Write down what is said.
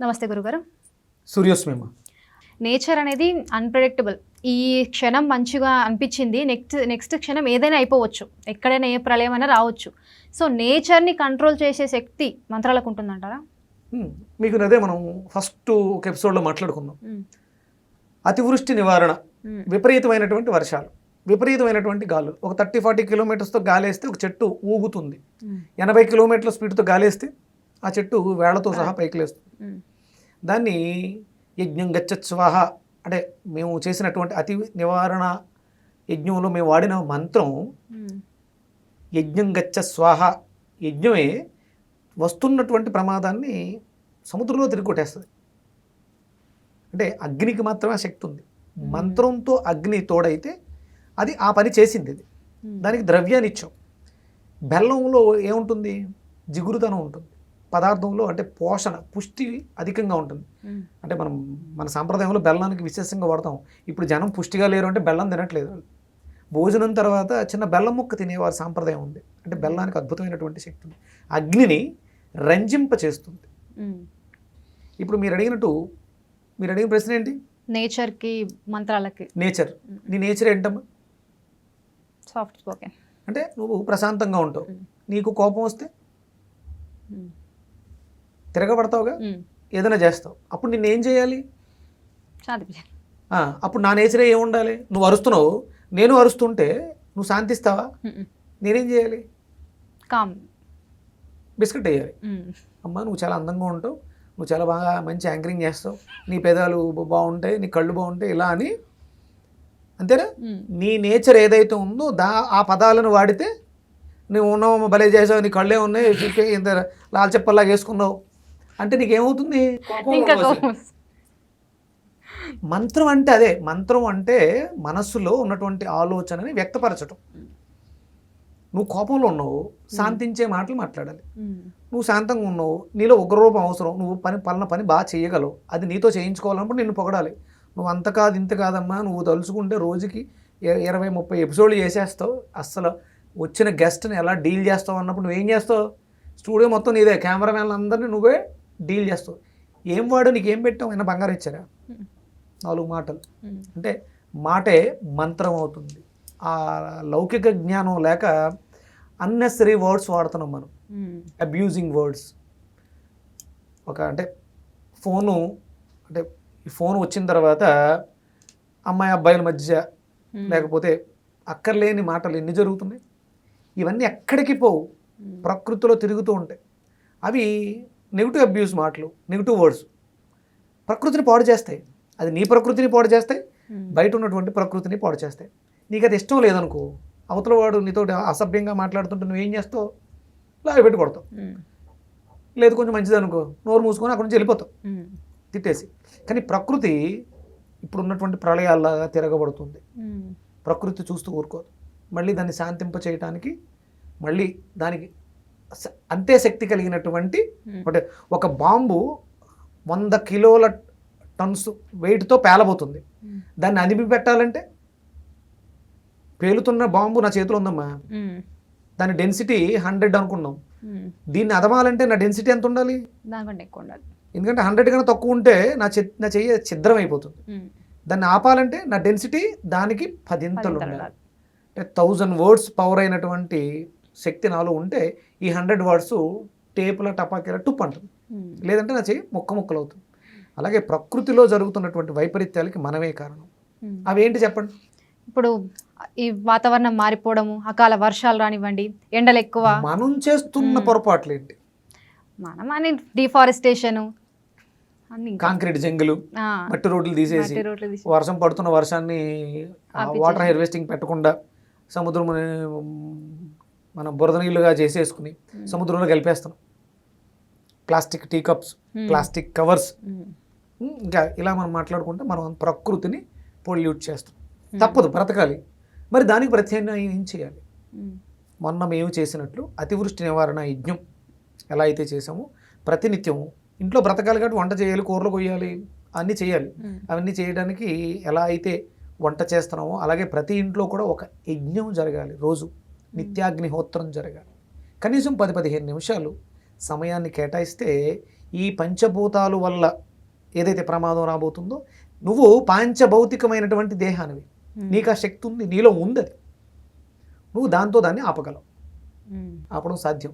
నమస్తే గురుగారు. సూర్యోస్మేమ. నేచర్ అనేది అన్ప్రెడిక్టబుల్ ఈ క్షణం మంచిగా అనిపించింది. నెక్స్ట్ నెక్స్ట్ క్షణం ఏదైనా అయిపోవచ్చు. ఎక్కడైనా ఏ ప్రళయం అయినా రావచ్చు. సో నేచర్ని కంట్రోల్ చేసే శక్తి మంత్రాలకు ఉంటుందంటారా. మీకు అదే మనం ఫస్ట్ ఒక ఎపిసోడ్లో మాట్లాడుకున్నాం. అతివృష్టి నివారణ. విపరీతమైనటువంటి వర్షాలు విపరీతమైనటువంటి గాలులు ఒక థర్టీ ఫార్టీ కిలోమీటర్స్తో గాలేస్తే ఒక చెట్టు ఊగుతుంది. ఎనభై కిలోమీటర్ల స్పీడ్తో గాలేస్తే ఆ చెట్టు వేళ్ళతో సహా పైకి లేస్తుంది. దాన్ని యజ్ఞం గచ్చత్ స్వాహ అంటే మేము చేసినటువంటి అతి నివారణ యజ్ఞంలో మేము వాడిన మంత్రం. యజ్ఞం గచ్చ స్వాహ యజ్ఞమే వస్తున్నటువంటి ప్రమాదాన్ని సముద్రంలో తిరిగి కొట్టేస్తుంది అంటే అగ్నికి మాత్రమే శక్తి ఉంది. మంత్రంతో అగ్ని తోడైతే అది ఆ పని చేసింది మ్మ్. దానికి ద్రవ్యాన్ని ఇచ్చాం బెల్లంలో ఏముంటుంది? జిగురుతనం ఉంటుంది. పదార్థంలో అంటే పోషణ పుష్టి అధికంగా ఉంటుంది. అంటే మనం మన సాంప్రదాయంలో బెల్లానికి విశేషంగా వాడతాం. ఇప్పుడు జనం పుష్టిగా లేరు అంటే బెల్లం తినట్లేదు. భోజనం తర్వాత చిన్న బెల్లం ముక్క తినేవారి సాంప్రదాయం ఉంది. అంటే బెల్లానికి అద్భుతమైనటువంటి శక్తి ఉంది. అగ్నిని రంజింప చేస్తుంది. ఇప్పుడు మీరు అడిగినట్టు మీరు అడిగిన ప్రశ్న ఏంటి? నేచర్కి మంత్రాలకి. నేచర్. నీ నేచర్ ఏంటమ్మా? Soft spoken. అంటే నువ్వు ప్రశాంతంగా ఉంటావు. నీకు కోపం వస్తే. తిరగబడతావుగా. ఏదైనా చేస్తావు. అప్పుడు నిన్ను ఏం చేయాలి? అప్పుడు నా నేచరే ఏముండాలి? నువ్వు అరుస్తున్నావు. నేను అరుస్తుంటే నువ్వు శాంతిస్తావా. నేనేం చేయాలి? కామ్. బిస్కెట్ వేయాలి. మ్మ్. అమ్మ నువ్వు చాలా అందంగా ఉంటావు. నువ్వు చాలా బాగా మంచి యాంకరింగ్ చేస్తావు. నీ పెదాలు బాగుంటాయి నీ కళ్ళు బాగుంటాయి ఇలా అని. అంతేనా. నీ నేచర్ ఏదైతే ఉందో దా ఆ పదాలను వాడితే నువ్వు ఉన్నావు భలే చేసావు నీ కళ్ళే ఉన్నాయి ఇంత లాల్ చెప్పల్లాగా వేసుకున్నావు. అంటే నీకేమవుతుంది. కోపం వస్తుంది. మంత్రం అంటే అదే మంత్రం అంటే మనస్సులో ఉన్నటువంటి ఆలోచనని వ్యక్తపరచటం. నువ్వు కోపంలో ఉన్నావు శాంతించే మాటలు మాట్లాడాలి. నువ్వు శాంతంగా ఉన్నావు నీలో ఉగ్రరూపం అవసరం నువ్వు పని పలానా పని బాగా చేయగలవు అది నీతో చేయించుకోవాలన్నప్పుడు నిన్ను పొగడాలి. నువ్వు అంత కాదు ఇంత కాదమ్మా నువ్వు తలుచుకుంటే రోజుకి ఇరవై ముప్పై ఎపిసోడ్లు చేసేస్తావు. అస్సలు వచ్చిన గెస్ట్ని ఎలా డీల్ చేస్తావు అన్నప్పుడు నువ్వేం చేస్తావు? స్టూడియో మొత్తం నీదే కెమెరామెన్ అందరినీ నువ్వే డీల్ చేస్తావు ఏం వాడు నీకు ఏం పెట్టావు అయినా బంగారం ఇచ్చారా. నాలుగు మాటలు. అంటే మాటే మంత్రం అవుతుంది ఆ లౌకిక జ్ఞానం లేక అన్నెసరీ వర్డ్స్ వాడుతున్నాం మనం. అబ్యూజింగ్ వర్డ్స్ ఒక అంటే ఫోను అంటే ఈ ఫోన్ వచ్చిన తర్వాత అమ్మాయి అబ్బాయిల మధ్య. లేకపోతే అక్కర్లేని మాటలు ఎన్ని జరుగుతున్నాయి ఇవన్నీ ఎక్కడికి పోవు. ప్రకృతిలో తిరుగుతూ ఉంటాయి అవి నెగిటివ్ అబ్యూస్ మాటలు నెగిటివ్ వర్డ్స్ ప్రకృతిని పాడు చేస్తాయి అది నీ ప్రకృతిని పాడు చేస్తాయి మ్మ్. బయట ఉన్నటువంటి ప్రకృతిని పాడు చేస్తాయి నీకు అది ఇష్టం లేదనుకో అవతల వాడు నీతో అసభ్యంగా మాట్లాడుతుంటే నువ్వేం చేస్తావు లాగి పెట్టి కొడతావు మ్మ్. లేదు కొంచెం మంచిది అనుకో నోరు మూసుకొని అక్కడి నుంచి వెళ్ళిపోతావు మ్మ్. తిట్టేసి కానీ ప్రకృతి ఇప్పుడు ఉన్నటువంటి ప్రళయాల్లాగా తిరగబడుతుంది. ప్రకృతి చూస్తూ ఊరుకోదు మళ్ళీ దాన్ని శాంతింప చేయటానికి మళ్ళీ దానికి అంతే శక్తి కలిగినటువంటి. అంటే ఒక బాంబు వంద కిలోల టన్స్ వెయిట్తో పేలబోతుంది. దాన్ని అదిమి పెట్టాలంటే పేలుతున్న బాంబు నా చేతిలో ఉందమ్మా మ్మ్. దాని డెన్సిటీ హండ్రెడ్ అనుకున్నాం. దీన్ని అదమాలంటే నా డెన్సిటీ ఎంత ఉండాలి ఎందుకంటే హండ్రెడ్ కన్నా తక్కువ ఉంటే నా చె నా చెయ్యి ఛిద్రం అయిపోతుంది. దాన్ని ఆపాలంటే నా డెన్సిటీ దానికి పదింతలు ఉండాలి. అంటే థౌజండ్ వర్డ్స్ పవర్ అయినటువంటి శక్తి నాలో ఉంటే ఈ హండ్రెడ్ వర్డ్స్ టేపుల టపాకీల టుప్ అంటుంది మ్మ్. లేదంటే నా చెయ్యి ముక్క ముక్కలు అవుతుంది అలాగే ప్రకృతిలో జరుగుతున్నటువంటి వైపరీత్యాలకి మనమే కారణం మ్మ్. అవేంటి చెప్పండి ఇప్పుడు ఈ వాతావరణం మారిపోవడము అకాల వర్షాలు రానివ్వండి ఎండలు ఎక్కువ మనం చేస్తున్న మ్మ్. పొరపాట్లు ఏంటి మనం అని డిఫారెస్టేషన్. కాంక్రీట్ జంగులు మట్టి రోడ్లు తీసేసి వర్షం పడుతున్న వర్షాన్ని. వాటర్ హార్వెస్టింగ్ పెట్టకుండా సముద్రం మనం బురద నీళ్ళుగా చేసేసుకుని మ్మ్. సముద్రంలో కలిపేస్తున్నాం ప్లాస్టిక్ టీ కప్స్ మ్మ్. ప్లాస్టిక్ కవర్స్ మ్మ్. ఇంకా ఇలా మనం మాట్లాడుకుంటే మనం ప్రకృతిని పొల్యూట్ చేస్తాం. తప్పదు బ్రతకాలి మరి దానికి ప్రత్యామ్నాయం ఏం చేయాలి. మొన్న మేము చేసినట్లు అతివృష్టి నివారణ యజ్ఞం ఎలా అయితే చేసామో ప్రతినిత్యము ఇంట్లో బ్రతకాలి కాబట్టి వంట చేయాలి కూరలు కొయ్యాలి అన్నీ చేయాలి. అవన్నీ చేయడానికి ఎలా అయితే వంట చేస్తున్నామో అలాగే ప్రతి ఇంట్లో కూడా ఒక యజ్ఞం జరగాలి రోజు నిత్యాగ్నిహోత్రం జరగాలి. కనీసం పది పదిహేను నిమిషాలు సమయాన్ని కేటాయిస్తే ఈ పంచభూతాలు వల్ల ఏదైతే ప్రమాదం రాబోతుందో నువ్వు పాంచభౌతికమైనటువంటి దేహానివి. నీకు ఆ శక్తి ఉంది నీలో ఉంది అది. నువ్వు దాంతో దాన్ని ఆపగలవు. ఆపడం సాధ్యం.